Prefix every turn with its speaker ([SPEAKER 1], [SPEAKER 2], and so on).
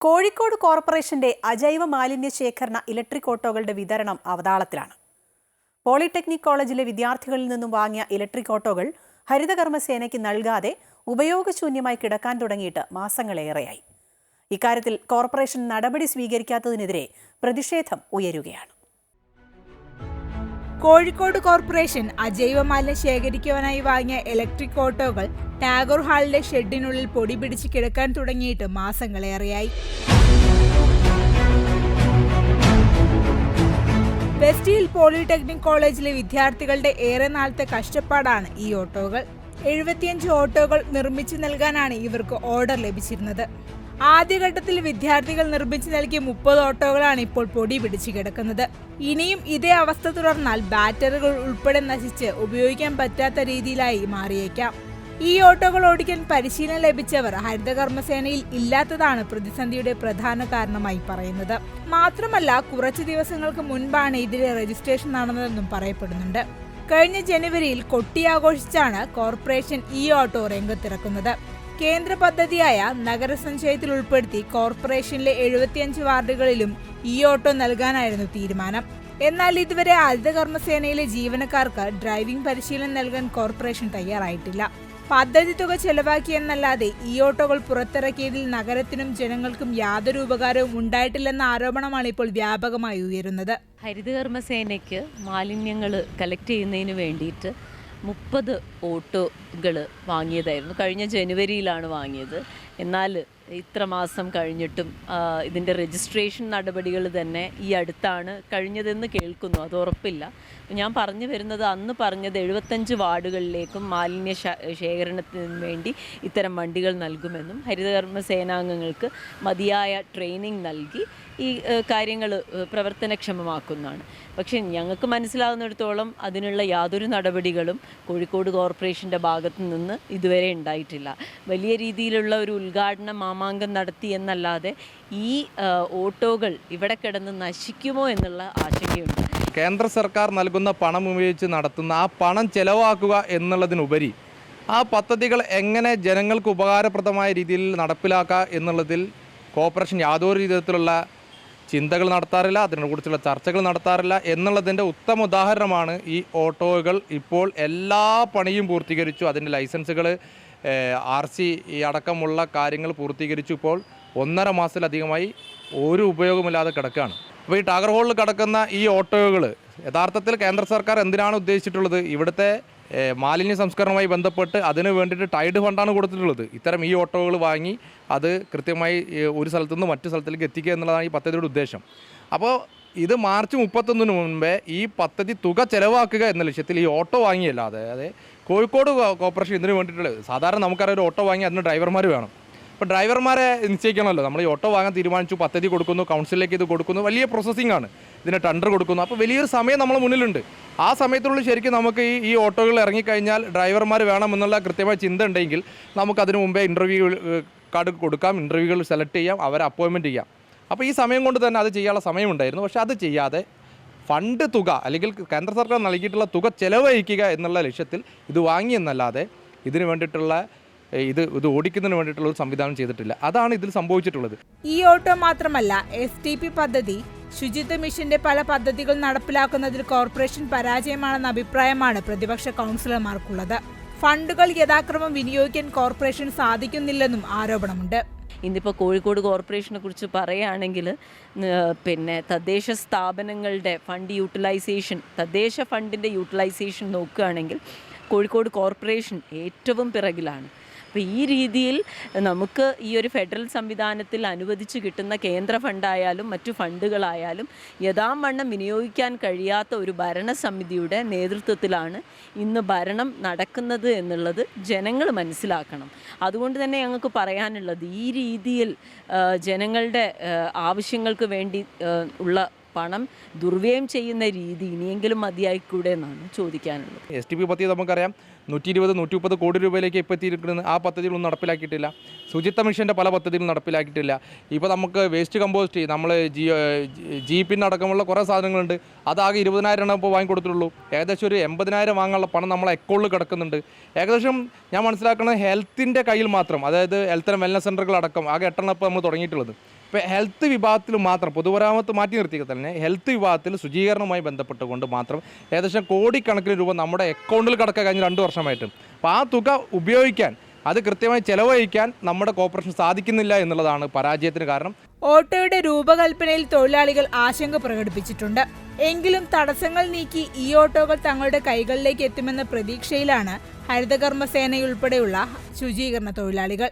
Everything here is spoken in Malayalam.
[SPEAKER 1] കോഴിക്കോട് കോർപ്പറേഷന്റെ അജൈവ മാലിന്യ ശേഖരണ ഇലക്ട്രിക് ഓട്ടോകളുടെ വിതരണം അവതാളത്തിലാണ്. പോളിടെക്നിക് കോളേജിലെ വിദ്യാർത്ഥികളിൽ നിന്നും വാങ്ങിയ ഇലക്ട്രിക് ഓട്ടോകൾ ഹരിതകർമ്മസേനയ്ക്ക് നൽകാതെ ഉപയോഗശൂന്യമായി കിടക്കാൻ തുടങ്ങിയിട്ട് മാസങ്ങളേറെയായി. ഇക്കാര്യത്തിൽ കോർപ്പറേഷൻ നടപടി സ്വീകരിക്കാത്തതിനെതിരെ പ്രതിഷേധം ഉയരുകയാണ്.
[SPEAKER 2] കോഴിക്കോട് കോർപ്പറേഷൻ അജൈവ മാലിന്യം ശേഖരിക്കുവാനായി വാങ്ങിയ ഇലക്ട്രിക് ഓട്ടോകൾ ടാഗോർ ഹാളിലെ ഷെഡിനുള്ളിൽ പൊടി പിടിച്ച് കിടക്കാൻ തുടങ്ങിയിട്ട് മാസങ്ങളേറെയായി. വെസ്റ്റ് ഹിൽ പോളിടെക്നിക് കോളേജിലെ വിദ്യാർത്ഥികളുടെ ഏറെ നാളത്തെ കഷ്ടപ്പാടാണ് ഈ ഓട്ടോകൾ. എഴുപത്തിയഞ്ച് ഓട്ടോകൾ നിർമ്മിച്ചു നൽകാനാണ് ഇവർക്ക് ഓർഡർ ലഭിച്ചിരുന്നത്. ആദ്യഘട്ടത്തിൽ വിദ്യാർത്ഥികൾ നിർമ്മിച്ചു നൽകിയ മുപ്പത് ഓട്ടോകളാണ് ഇപ്പോൾ പൊടി പിടിച്ചു കിടക്കുന്നത്. ഇനിയും ഇതേ അവസ്ഥ തുടർന്നാൽ ബാറ്ററികൾ ഉൾപ്പെടെ നശിച്ച് ഉപയോഗിക്കാൻ പറ്റാത്ത രീതിയിലായി മാറിയേക്കാം. ഈ ഓട്ടോകൾ ഓടിക്കാൻ പരിശീലനം ലഭിച്ചവർ ഹരിതകർമ്മസേനയിൽ ഇല്ലാത്തതാണ് പ്രതിസന്ധിയുടെ പ്രധാന കാരണമായി പറയുന്നത്. മാത്രമല്ല കുറച്ച് ദിവസങ്ങൾക്ക് മുൻപാണ് ഇതിലെ രജിസ്ട്രേഷൻ നടന്നതെന്നും പറയപ്പെടുന്നുണ്ട്. കഴിഞ്ഞ ജനുവരിയിൽ കൊട്ടിയാഘോഷിച്ചാണ് കോർപ്പറേഷൻ ഈ ഓട്ടോ രംഗത്തിറക്കുന്നത്. കേന്ദ്ര പദ്ധതിയായ നഗരസഞ്ചയത്തിൽ ഉൾപ്പെടുത്തി കോർപ്പറേഷനിലെ എഴുപത്തിയഞ്ച് വാർഡുകളിലും ഈ ഓട്ടോ നൽകാനായിരുന്നു തീരുമാനം. എന്നാൽ ഇതുവരെ ഹരിതകർമ്മസേനയിലെ ജീവനക്കാർക്ക് ഡ്രൈവിംഗ് പരിശീലനം നൽകാൻ കോർപ്പറേഷൻ തയ്യാറായിട്ടില്ല. പദ്ധതി തുക ചെലവാക്കിയെന്നല്ലാതെ ഈ ഓട്ടോകൾ പുറത്തിറക്കിയതിൽ നഗരത്തിനും ജനങ്ങൾക്കും യാതൊരു ഉപകാരവും ഉണ്ടായിട്ടില്ലെന്ന ആരോപണമാണ് ഇപ്പോൾ വ്യാപകമായി ഉയരുന്നത്.
[SPEAKER 3] ഹരിതകർമ്മസേനയ്ക്ക് മാലിന്യങ്ങൾ കളക്ട് ചെയ്യുന്നതിന് വേണ്ടിയിട്ട് മുപ്പത് ഓട്ടോകൾ വാങ്ങിയതായിരുന്നു. കഴിഞ്ഞ ജനുവരിയിലാണ് വാങ്ങിയത്. എന്നാൽ ഇത്ര മാസം കഴിഞ്ഞിട്ടും ഇതിന്റെ രജിസ്ട്രേഷൻ നടപടികൾ തന്നെ ഈ അടുത്താണ് കഴിഞ്ഞതെന്ന് കേൾക്കുന്നു. അത് ഉറപ്പില്ല. ഞാൻ പറഞ്ഞു വരുന്നത് അന്ന് പറഞ്ഞത് എഴുപത്തഞ്ച് വാർഡുകളിലേക്കും മാലിന്യ ശേഖരണത്തിന് വേണ്ടി ഇത്തരം വണ്ടികൾ നൽകുമെന്നും ഹരിതകർമ്മ സേനാംഗങ്ങൾക്ക് മതിയായ ട്രെയിനിങ് നൽകി. ഈ കാര്യങ്ങൾ പ്രവർത്തനക്ഷമമാക്കുന്നതാണ്. പക്ഷേ ഞങ്ങൾക്ക് മനസ്സിലാകുന്നിടത്തോളം അതിനുള്ള യാതൊരു നടപടികളും കോഴിക്കോട് കോർപ്പറേഷന്റെ ഭാഗത്തു നിന്ന് ഇതുവരെ ഉണ്ടായിട്ടില്ല. വലിയ രീതിയിലുള്ള ഒരു ഉദ്ഘാടന മാമാങ്കം നടത്തി എന്നല്ലാതെ ഈ ഓട്ടോകൾ ഇവിടെ കിടന്ന് നശിക്കുമോ എന്നുള്ള ആശങ്കയുണ്ട്.
[SPEAKER 4] കേന്ദ്ര സർക്കാർ നൽകുന്ന പണം ഉപയോഗിച്ച് നടത്തുന്ന ആ പണം ചെലവാക്കുക എന്നുള്ളതിനുപരി ആ പദ്ധതികൾ എങ്ങനെ ജനങ്ങൾക്ക് ഉപകാരപ്രദമായ രീതിയിൽ നടപ്പിലാക്കുക എന്നുള്ളതിൽ കോർപ്പറേഷൻ യാതൊരു വിധത്തിലുള്ള ചിന്തകൾ നടത്താറില്ല അതിനെക്കുറിച്ചുള്ള ചർച്ചകൾ നടത്താറില്ല എന്നുള്ളതിന്റെ ഉത്തമ ഉദാഹരണമാണ് ഈ ഓട്ടോകൾ. ഇപ്പോൾ എല്ലാ പണിയും പൂർത്തീകരിച്ചു. അതിന്റെ ലൈസൻസുകൾ ആർ സി അടക്കമുള്ള കാര്യങ്ങൾ പൂർത്തീകരിച്ചു ഇപ്പോൾ ഒന്നര മാസത്തിലധികമായി ഒരു ഉപയോഗമില്ലാതെ കിടക്കുകയാണ്. അപ്പോൾ ഈ ടാഗർ ഹോളിൽ കിടക്കുന്ന ഈ ഓട്ടോകൾ യഥാർത്ഥത്തിൽ കേന്ദ്ര സർക്കാർ എന്തിനാണ് ഉദ്ദേശിച്ചിട്ടുള്ളത്? ഇവിടുത്തെ മാലിന്യ സംസ്കരണവുമായി ബന്ധപ്പെട്ട് അതിന് വേണ്ടിയിട്ട് ടൈഡ് ഫണ്ടാണ് കൊടുത്തിട്ടുള്ളത്. ഇത്തരം ഈ ഓട്ടോകൾ വാങ്ങി അത് കൃത്യമായി ഒരു സ്ഥലത്തു നിന്ന് മറ്റു സ്ഥലത്തിലേക്ക് എത്തിക്കുക എന്നുള്ളതാണ് ഈ പദ്ധതിയുടെ ഉദ്ദേശം. അപ്പോൾ ഇത് മാർച്ച് മുപ്പത്തൊന്നിന് മുൻപേ ഈ പദ്ധതി തുക ചെലവാക്കുക എന്ന ലക്ഷ്യത്തിൽ ഈ ഓട്ടോ വാങ്ങിയല്ലാതെ അതായത് കോഴിക്കോട് കോർപ്പറേഷൻ ഇതിന് വേണ്ടിയിട്ടുള്ളത്. സാധാരണ നമുക്കറിയാം ഒരു ഓട്ടോ വാങ്ങി അതിന് ഡ്രൈവർമാർ വേണം. അപ്പോൾ ഡ്രൈവർമാരെ നിശ്ചയിക്കണമല്ലോ. നമ്മൾ ഈ ഓട്ടോ വാങ്ങാൻ തീരുമാനിച്ചു പദ്ധതി കൊടുക്കുന്നു കൗൺസിലിലേക്ക് ഇത് കൊടുക്കുന്നു വലിയ പ്രോസസ്സിംഗ് ആണ്. ഇതിന് ടെൻഡർ കൊടുക്കുന്നു. അപ്പോൾ വലിയൊരു സമയം നമ്മൾ മുന്നിലുണ്ട്. ആ സമയത്തുള്ളിൽ ശരിക്കും നമുക്ക് ഈ ഈ ഓട്ടോകൾ ഇറങ്ങിക്കഴിഞ്ഞാൽ ഡ്രൈവർമാർ വേണമെന്നുള്ള കൃത്യമായ ചിന്ത ഉണ്ടെങ്കിൽ നമുക്ക് അതിന് മുമ്പേ ഇന്റർവ്യൂ കാർഡ് കൊടുക്കാം. ഇന്റർവ്യൂകൾ സെലക്ട് ചെയ്യാം. അവരെ അപ്പോയിൻമെന്റ് ചെയ്യാം. അപ്പോൾ ഈ സമയം കൊണ്ട് തന്നെ അത് ചെയ്യാനുള്ള സമയമുണ്ടായിരുന്നു. പക്ഷേ അത് ചെയ്യാതെ ഫണ്ട് തുക അല്ലെങ്കിൽ കേന്ദ്ര സർക്കാർ നൽകിയിട്ടുള്ള തുക ചെലവഴിക്കുക എന്നുള്ള ലക്ഷ്യത്തിൽ ഇത് വാങ്ങിയെന്നല്ലാതെ ഇതിനു വേണ്ടിയിട്ടുള്ള ഇത് ഇത് ഓടിക്കുന്നതിന് വേണ്ടിയിട്ടുള്ള ഒരു സംവിധാനം ചെയ്തിട്ടില്ല. അതാണ് ഇതിൽ സംഭവിച്ചിട്ടുള്ളത്.
[SPEAKER 2] ഈ ഓട്ടോ മാത്രമല്ല എസ് ടി പി പദ്ധതി ശുചിത്വ മിഷന്റെ പല പദ്ധതികൾ നടപ്പിലാക്കുന്നതിൽ കോർപ്പറേഷൻ പരാജയമാണെന്ന അഭിപ്രായമാണ് പ്രതിപക്ഷ കൗൺസിലർമാർക്കുള്ളത്. ഫണ്ടുകൾ യഥാക്രമം വിനിയോഗിക്കാൻ കോർപ്പറേഷൻ സാധിക്കുന്നില്ലെന്നും ആരോപണമുണ്ട്.
[SPEAKER 3] ഇന്നിപ്പോൾ കോഴിക്കോട് കോർപ്പറേഷനെ കുറിച്ച് പറയുകയാണെങ്കിൽ പിന്നെ തദ്ദേശ സ്ഥാപനങ്ങളുടെ ഫണ്ട് യൂട്ടിലൈസേഷൻ തദ്ദേശ ഫണ്ടിന്റെ യൂട്ടിലൈസേഷൻ നോക്കുകയാണെങ്കിൽ കോഴിക്കോട് കോർപ്പറേഷൻ ഏറ്റവും പിറകിലാണ്. അപ്പോൾ ഈ രീതിയിൽ നമുക്ക് ഈ ഒരു ഫെഡറൽ സംവിധാനത്തിൽ അനുവദിച്ച് കിട്ടുന്ന കേന്ദ്ര ഫണ്ടായാലും മറ്റു ഫണ്ടുകളായാലും യഥാവണ്ണം വിനിയോഗിക്കാൻ കഴിയാത്ത ഒരു ഭരണസമിതിയുടെ നേതൃത്വത്തിലാണ് ഇന്ന് ഭരണം നടക്കുന്നത് എന്നുള്ളത് ജനങ്ങൾ മനസ്സിലാക്കണം. അതുകൊണ്ട് തന്നെ ഞങ്ങൾക്ക് പറയാനുള്ളത് ഈ രീതിയിൽ ജനങ്ങളുടെ ആവശ്യങ്ങൾക്ക് വേണ്ടി ഉള്ള പണം ദുർവ്യയം ചെയ്യുന്ന രീതി ഇനിയെങ്കിലും മതിയായിക്കൂടെ എന്നാണ് ചോദിക്കാനുള്ളത്.
[SPEAKER 4] എസ് ടി പി പദ്ധതി നമുക്കറിയാം. നൂറ്റി ഇരുപത് നൂറ്റി മുപ്പത് കോടി രൂപയിലേക്ക് ഇപ്പോൾ എത്തിയിരിക്കുന്നത് ആ പദ്ധതികളൊന്നും നടപ്പിലാക്കിയിട്ടില്ല. ശുചിത്വ മിഷന്റെ പല പദ്ധതികളും നടപ്പിലാക്കിയിട്ടില്ല. ഇപ്പോൾ നമുക്ക് വേസ്റ്റ് കമ്പോസ്റ്റ് നമ്മൾ ജി ജി പിന്നെ അടക്കമുള്ള കുറേ സാധനങ്ങളുണ്ട്. അതാകെ ഇരുപതിനായിരം എണ്ണം ഇപ്പോൾ വാങ്ങിക്കൊടുത്തിട്ടുള്ളൂ. ഏകദേശം ഒരു എൺപതിനായിരം വാങ്ങാനുള്ള പണം നമ്മളെ അക്കൗണ്ടിൽ കിടക്കുന്നുണ്ട്. ഏകദേശം ഞാൻ മനസ്സിലാക്കുന്നത് ഹെൽത്തിന്റെ കയ്യിൽ മാത്രം അതായത് ഹെൽത്ത് ആൻഡ് വെൽനസ് സെന്ററുകൾ അടക്കം ആകെ എട്ടെണ്ണം ഇപ്പോൾ നമ്മൾ തുടങ്ങിയിട്ടുള്ളത്. ഇപ്പോൾ ഹെൽത്ത് വിഭാഗത്തിൽ മാത്രം പൊതുമരാമത്ത് മാറ്റി നിർത്തിയ തന്നെ ഹെൽത്ത് വിഭാഗത്തിൽ ശുചീകരണവുമായി ബന്ധപ്പെട്ടുകൊണ്ട് മാത്രം ഏകദേശം കോടിക്കണക്കിന് രൂപ നമ്മുടെ അക്കൗണ്ടിൽ കിടക്കുക കഴിഞ്ഞ രണ്ട് വർഷമായിട്ട്. അപ്പോൾ ആ തുക ഉപയോഗിക്കാൻ അത് കൃത്യമായി ചെലവഴിക്കാൻ നമ്മുടെ കോർപ്പറേഷൻ സാധിക്കുന്നില്ല എന്നുള്ളതാണ് പരാജയത്തിന് കാരണം.
[SPEAKER 2] ഓട്ടോയുടെ രൂപകൽപ്പനയിൽ തൊഴിലാളികൾ ആശങ്ക പ്രകടിപ്പിച്ചിട്ടുണ്ട്. എങ്കിലും തടസ്സങ്ങൾ നീക്കി ഈ ഓട്ടോകൾ തങ്ങളുടെ കൈകളിലേക്ക് എത്തുമെന്ന പ്രതീക്ഷയിലാണ് ഹരിതകർമ്മസേനയുൾപ്പെടെയുള്ള ശുചീകരണ തൊഴിലാളികൾ.